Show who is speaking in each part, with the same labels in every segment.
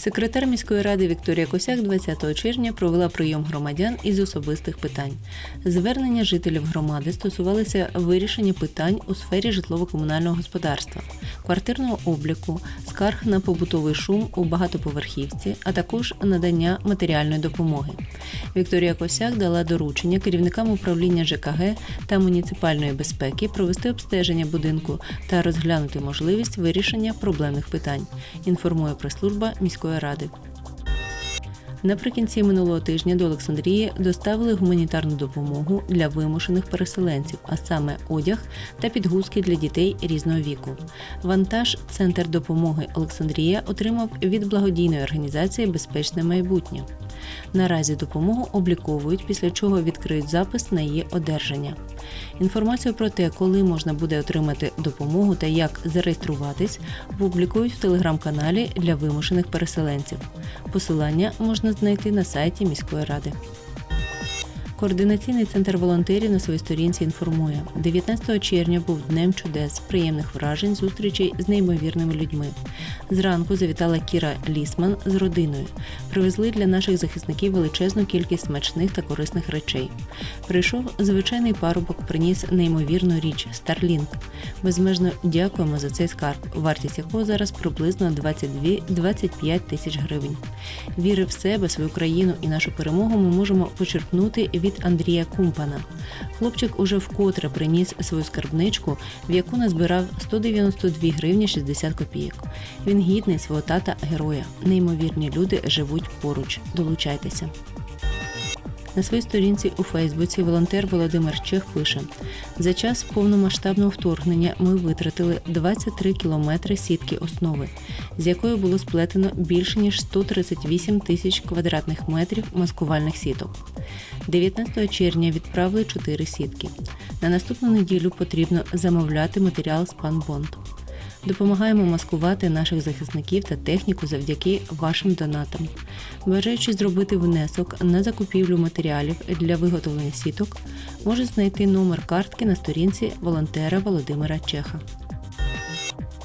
Speaker 1: Секретар міської ради Вікторія Косяк 20 червня провела прийом громадян із особистих питань. Звернення жителів громади стосувалися вирішення питань у сфері житлово-комунального господарства, квартирного обліку, скарг на побутовий шум у багатоповерхівці, а також надання матеріальної допомоги. Вікторія Косяк дала доручення керівникам управління ЖКГ та муніципальної безпеки провести обстеження будинку та розглянути можливість вирішення проблемних питань. Інформує прес-служба міської ради. Наприкінці минулого тижня до Олександрії доставили гуманітарну допомогу для вимушених переселенців, а саме одяг та підгузки для дітей різного віку. Вантаж Центр допомоги Олександрія отримав від благодійної організації Безпечне майбутнє. Наразі допомогу обліковують, після чого відкриють запис на її одержання. Інформацію про те, коли можна буде отримати допомогу та як зареєструватись, публікують в телеграм-каналі для вимушених переселенців. Посилання можна знайти на сайті міської ради. Координаційний центр волонтерів на своїй сторінці інформує: 19 червня був днем чудес, приємних вражень, зустрічей з неймовірними людьми. Зранку завітала Кіра Лісман з родиною. Привезли для наших захисників величезну кількість смачних та корисних речей. Прийшов звичайний парубок, приніс неймовірну річ Starlink. Безмежно дякуємо за цей скарб, вартість якого зараз приблизно 22-25 тисяч гривень. Віри в себе, свою країну і нашу перемогу ми можемо почерпнути від Андрія Кумпана. Хлопчик уже вкотре приніс свою скарбничку, в яку назбирав 192 гривні 60 копійок. Він гідний свого тата героя. Неймовірні люди живуть поруч. Долучайтеся. На своїй сторінці у Фейсбуці волонтер Володимир Чех пише: за час повномасштабного вторгнення ми витратили 23 кілометри сітки основи, з якої було сплетено більше ніж 138 тисяч квадратних метрів маскувальних сіток. 19 червня відправили 4 сітки. На наступну неділю потрібно замовляти матеріал з панбонд. Допомагаємо маскувати наших захисників та техніку завдяки вашим донатам. Бажаючи зробити внесок на закупівлю матеріалів для виготовлення сіток, може знайти номер картки на сторінці волонтера Володимира Чеха.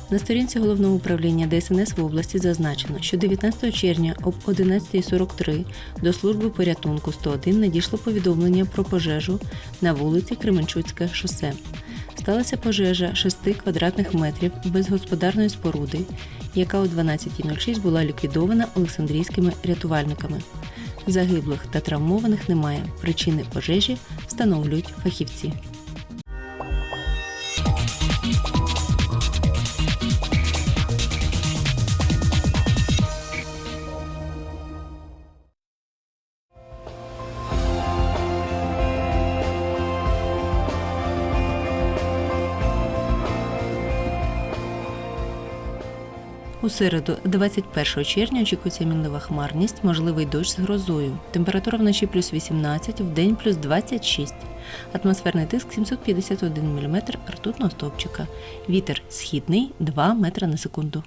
Speaker 1: На сторінці головного управління ДСНС в області зазначено, що 19 червня об 11.43 до служби порятунку 101 надійшло повідомлення про пожежу на вулиці Кременчуцьке шосе. Сталася пожежа 6 квадратних метрів безгосподарної споруди, яка о 12.06 була ліквідована Олександрійськими рятувальниками. Загиблих та травмованих немає. Причини пожежі встановлюють фахівці. У середу, 21 червня, очікується мінлива хмарність, можливий дощ з грозою. Температура вночі плюс 18, в день плюс 26. Атмосферний тиск 751 мм ртутного стовпчика. Вітер східний 2 метри на секунду.